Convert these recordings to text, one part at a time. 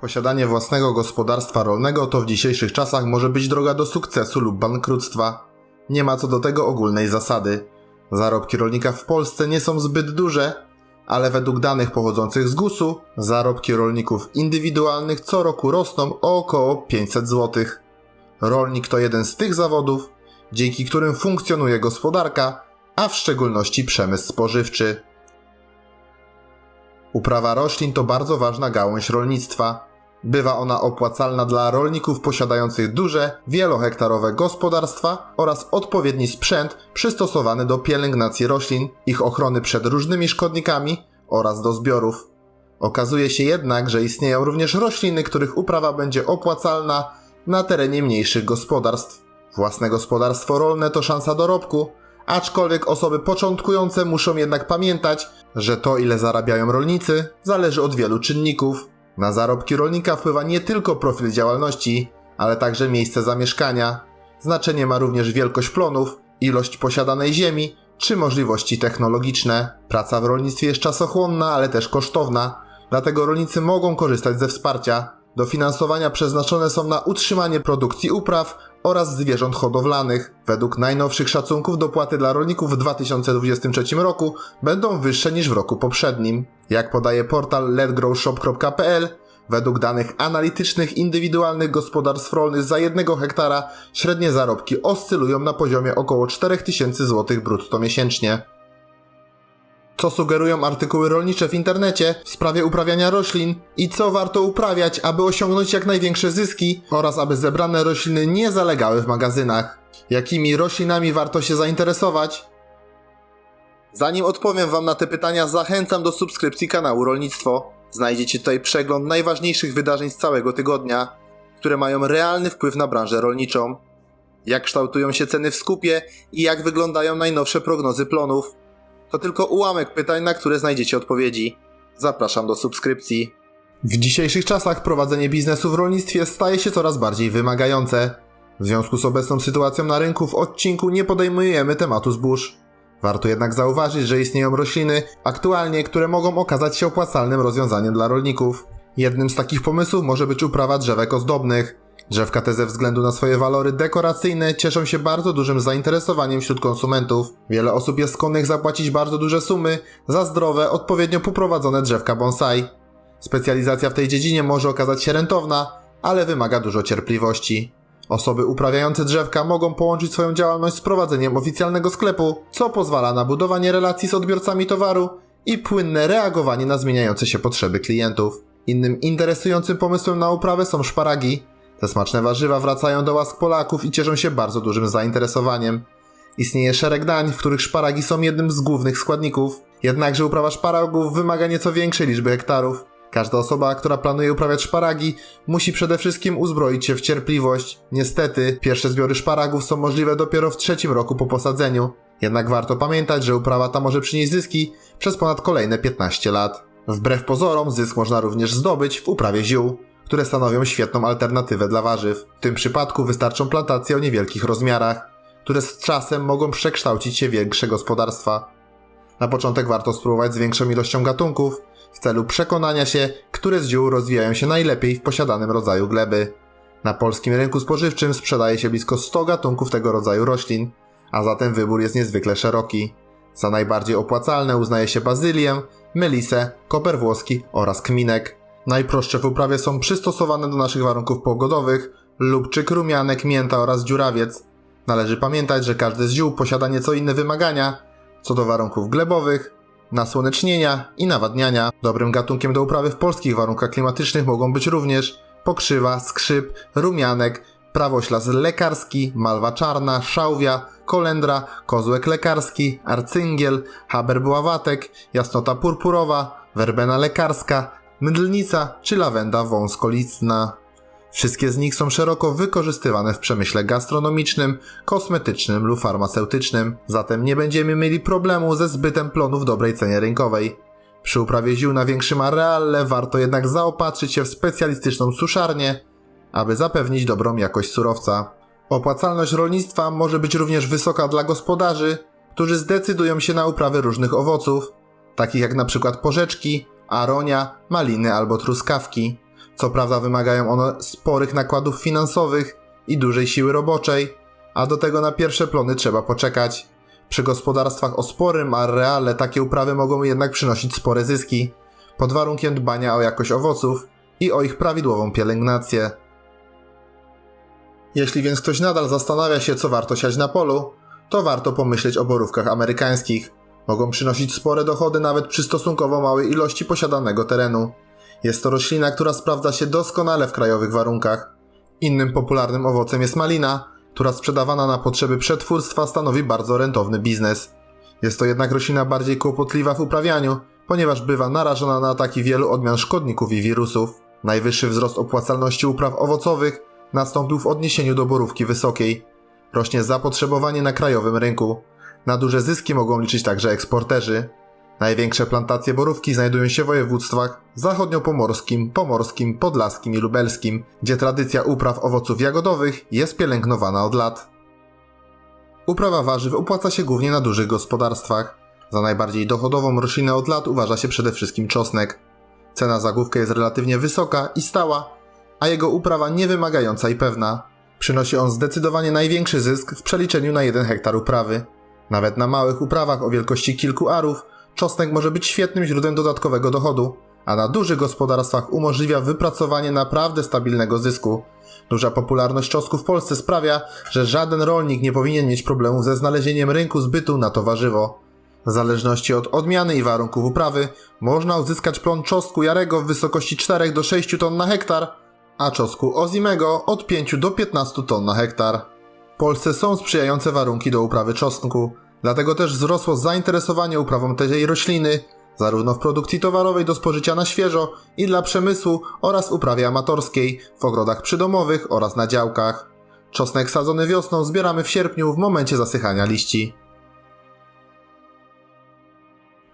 Posiadanie własnego gospodarstwa rolnego to w dzisiejszych czasach może być droga do sukcesu lub bankructwa. Nie ma co do tego ogólnej zasady. Zarobki rolnika w Polsce nie są zbyt duże, ale według danych pochodzących z GUS-u zarobki rolników indywidualnych co roku rosną o około 500 zł. Rolnik to jeden z tych zawodów, dzięki którym funkcjonuje gospodarka, a w szczególności przemysł spożywczy. Uprawa roślin to bardzo ważna gałąź rolnictwa. Bywa ona opłacalna dla rolników posiadających duże, wielohektarowe gospodarstwa oraz odpowiedni sprzęt przystosowany do pielęgnacji roślin, ich ochrony przed różnymi szkodnikami oraz do zbiorów. Okazuje się jednak, że istnieją również rośliny, których uprawa będzie opłacalna na terenie mniejszych gospodarstw. Własne gospodarstwo rolne to szansa dorobku, aczkolwiek osoby początkujące muszą jednak pamiętać, że to ile zarabiają rolnicy zależy od wielu czynników. Na zarobki rolnika wpływa nie tylko profil działalności, ale także miejsce zamieszkania. Znaczenie ma również wielkość plonów, ilość posiadanej ziemi czy możliwości technologiczne. Praca w rolnictwie jest czasochłonna, ale też kosztowna, dlatego rolnicy mogą korzystać ze wsparcia. Dofinansowania przeznaczone są na utrzymanie produkcji upraw oraz zwierząt hodowlanych. Według najnowszych szacunków dopłaty dla rolników w 2023 roku będą wyższe niż w roku poprzednim. Jak podaje portal letgrowshop.pl, według danych analitycznych indywidualnych gospodarstw rolnych za jednego hektara średnie zarobki oscylują na poziomie około 4000 zł brutto miesięcznie co sugerują artykuły rolnicze w internecie w sprawie uprawiania roślin i co warto uprawiać, aby osiągnąć jak największe zyski oraz aby zebrane rośliny nie zalegały w magazynach. Jakimi roślinami warto się zainteresować? Zanim odpowiem Wam na te pytania, zachęcam do subskrypcji kanału Rolnictwo. Znajdziecie tutaj przegląd najważniejszych wydarzeń z całego tygodnia, które mają realny wpływ na branżę rolniczą. Jak kształtują się ceny w skupie i jak wyglądają najnowsze prognozy plonów to tylko ułamek pytań, na które znajdziecie odpowiedzi. Zapraszam do subskrypcji. W dzisiejszych czasach prowadzenie biznesu w rolnictwie staje się coraz bardziej wymagające. W związku z obecną sytuacją na rynku w odcinku nie podejmujemy tematu zbóż. Warto jednak zauważyć, że istnieją rośliny aktualnie, które mogą okazać się opłacalnym rozwiązaniem dla rolników. Jednym z takich pomysłów może być uprawa drzewek ozdobnych. Drzewka te ze względu na swoje walory dekoracyjne cieszą się bardzo dużym zainteresowaniem wśród konsumentów. Wiele osób jest skłonnych zapłacić bardzo duże sumy za zdrowe, odpowiednio poprowadzone drzewka bonsai. Specjalizacja w tej dziedzinie może okazać się rentowna, ale wymaga dużo cierpliwości. Osoby uprawiające drzewka mogą połączyć swoją działalność z prowadzeniem oficjalnego sklepu, co pozwala na budowanie relacji z odbiorcami towaru i płynne reagowanie na zmieniające się potrzeby klientów. Innym interesującym pomysłem na uprawę są szparagi. Te smaczne warzywa wracają do łask Polaków i cieszą się bardzo dużym zainteresowaniem. Istnieje szereg dań, w których szparagi są jednym z głównych składników. Jednakże uprawa szparagów wymaga nieco większej liczby hektarów. Każda osoba, która planuje uprawiać szparagi, musi przede wszystkim uzbroić się w cierpliwość. Niestety, pierwsze zbiory szparagów są możliwe dopiero w trzecim roku po posadzeniu. Jednak warto pamiętać, że uprawa ta może przynieść zyski przez ponad kolejne 15 lat. Wbrew pozorom, zysk można również zdobyć w uprawie ziół które stanowią świetną alternatywę dla warzyw. W tym przypadku wystarczą plantacje o niewielkich rozmiarach, które z czasem mogą przekształcić się w większe gospodarstwa. Na początek warto spróbować z większą ilością gatunków, w celu przekonania się, które z ziół rozwijają się najlepiej w posiadanym rodzaju gleby. Na polskim rynku spożywczym sprzedaje się blisko 100 gatunków tego rodzaju roślin, a zatem wybór jest niezwykle szeroki. Za najbardziej opłacalne uznaje się bazylię, melisę, koper włoski oraz kminek. Najprostsze w uprawie są przystosowane do naszych warunków pogodowych, lubczyk, rumianek, mięta oraz dziurawiec. Należy pamiętać, że każdy z ziół posiada nieco inne wymagania co do warunków glebowych, nasłonecznienia i nawadniania. Dobrym gatunkiem do uprawy w polskich warunkach klimatycznych mogą być również pokrzywa, skrzyp, rumianek, prawoślas lekarski, malwa czarna, szałwia, kolendra, kozłek lekarski, arcyngiel, haber buławatek, jasnota purpurowa, werbena lekarska, mydlnica czy lawenda wąskolistna. Wszystkie z nich są szeroko wykorzystywane w przemyśle gastronomicznym, kosmetycznym lub farmaceutycznym, zatem nie będziemy mieli problemu ze zbytem plonu w dobrej cenie rynkowej. Przy uprawie ziół na większym areale warto jednak zaopatrzyć się w specjalistyczną suszarnię, aby zapewnić dobrą jakość surowca. Opłacalność rolnictwa może być również wysoka dla gospodarzy, którzy zdecydują się na uprawę różnych owoców, takich jak przykład porzeczki, aronia, maliny albo truskawki. Co prawda wymagają one sporych nakładów finansowych i dużej siły roboczej, a do tego na pierwsze plony trzeba poczekać. Przy gospodarstwach o sporym areale takie uprawy mogą jednak przynosić spore zyski, pod warunkiem dbania o jakość owoców i o ich prawidłową pielęgnację. Jeśli więc ktoś nadal zastanawia się, co warto siać na polu, to warto pomyśleć o borówkach amerykańskich. Mogą przynosić spore dochody nawet przy stosunkowo małej ilości posiadanego terenu. Jest to roślina, która sprawdza się doskonale w krajowych warunkach. Innym popularnym owocem jest malina, która sprzedawana na potrzeby przetwórstwa stanowi bardzo rentowny biznes. Jest to jednak roślina bardziej kłopotliwa w uprawianiu, ponieważ bywa narażona na ataki wielu odmian szkodników i wirusów. Najwyższy wzrost opłacalności upraw owocowych nastąpił w odniesieniu do borówki wysokiej. Rośnie zapotrzebowanie na krajowym rynku. Na duże zyski mogą liczyć także eksporterzy. Największe plantacje borówki znajdują się w województwach zachodniopomorskim, pomorskim, podlaskim i lubelskim, gdzie tradycja upraw owoców jagodowych jest pielęgnowana od lat. Uprawa warzyw opłaca się głównie na dużych gospodarstwach. Za najbardziej dochodową roślinę od lat uważa się przede wszystkim czosnek. Cena za główkę jest relatywnie wysoka i stała, a jego uprawa niewymagająca i pewna. Przynosi on zdecydowanie największy zysk w przeliczeniu na 1 hektar uprawy. Nawet na małych uprawach o wielkości kilku arów czosnek może być świetnym źródłem dodatkowego dochodu, a na dużych gospodarstwach umożliwia wypracowanie naprawdę stabilnego zysku. Duża popularność czosnku w Polsce sprawia, że żaden rolnik nie powinien mieć problemów ze znalezieniem rynku zbytu na to warzywo. W zależności od odmiany i warunków uprawy można uzyskać plon czosnku jarego w wysokości 4 do 6 ton na hektar, a czosnku ozimego od 5 do 15 ton na hektar. W Polsce są sprzyjające warunki do uprawy czosnku, dlatego też wzrosło zainteresowanie uprawą tej rośliny, zarówno w produkcji towarowej do spożycia na świeżo i dla przemysłu oraz uprawie amatorskiej, w ogrodach przydomowych oraz na działkach. Czosnek sadzony wiosną zbieramy w sierpniu w momencie zasychania liści.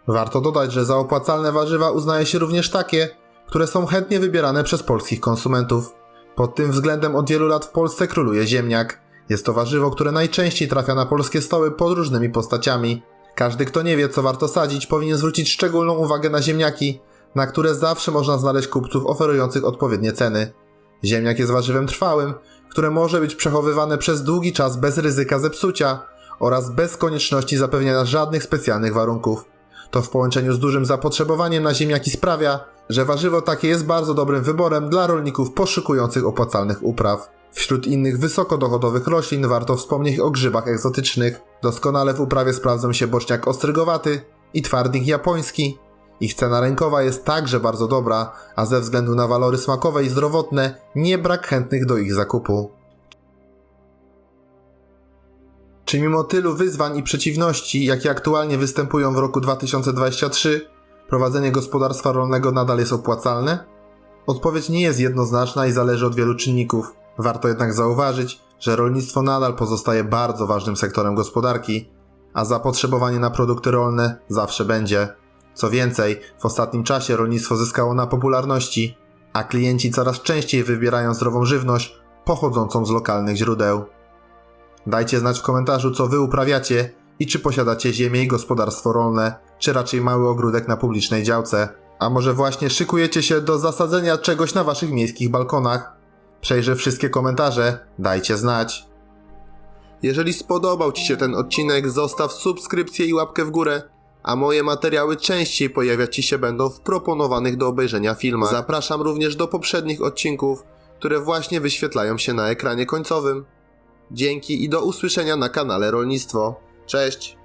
Warto dodać, że za opłacalne warzywa uznaje się również takie, które są chętnie wybierane przez polskich konsumentów. Pod tym względem od wielu lat w Polsce króluje ziemniak. Jest to warzywo, które najczęściej trafia na polskie stoły pod różnymi postaciami. Każdy, kto nie wie, co warto sadzić, powinien zwrócić szczególną uwagę na ziemniaki, na które zawsze można znaleźć kupców oferujących odpowiednie ceny. Ziemniak jest warzywem trwałym, które może być przechowywane przez długi czas bez ryzyka zepsucia oraz bez konieczności zapewniania żadnych specjalnych warunków. To w połączeniu z dużym zapotrzebowaniem na ziemniaki sprawia, że warzywo takie jest bardzo dobrym wyborem dla rolników poszukujących opłacalnych upraw. Wśród innych wysokodochodowych roślin warto wspomnieć o grzybach egzotycznych. Doskonale w uprawie sprawdzą się boczniak ostrygowaty i twardnik japoński. Ich cena rynkowa jest także bardzo dobra, a ze względu na walory smakowe i zdrowotne nie brak chętnych do ich zakupu. Czy mimo tylu wyzwań i przeciwności, jakie aktualnie występują w roku 2023, prowadzenie gospodarstwa rolnego nadal jest opłacalne? Odpowiedź nie jest jednoznaczna i zależy od wielu czynników. Warto jednak zauważyć, że rolnictwo nadal pozostaje bardzo ważnym sektorem gospodarki, a zapotrzebowanie na produkty rolne zawsze będzie. Co więcej, w ostatnim czasie rolnictwo zyskało na popularności, a klienci coraz częściej wybierają zdrową żywność pochodzącą z lokalnych źródeł. Dajcie znać w komentarzu, co wy uprawiacie i czy posiadacie ziemię i gospodarstwo rolne, czy raczej mały ogródek na publicznej działce. A może właśnie szykujecie się do zasadzenia czegoś na waszych miejskich balkonach? Przejrzę wszystkie komentarze, dajcie znać. Jeżeli spodobał Ci się ten odcinek, zostaw subskrypcję i łapkę w górę, a moje materiały częściej pojawiać Ci się będą w proponowanych do obejrzenia filmach. Zapraszam również do poprzednich odcinków, które właśnie wyświetlają się na ekranie końcowym. Dzięki i do usłyszenia na kanale Rolnictwo. Cześć!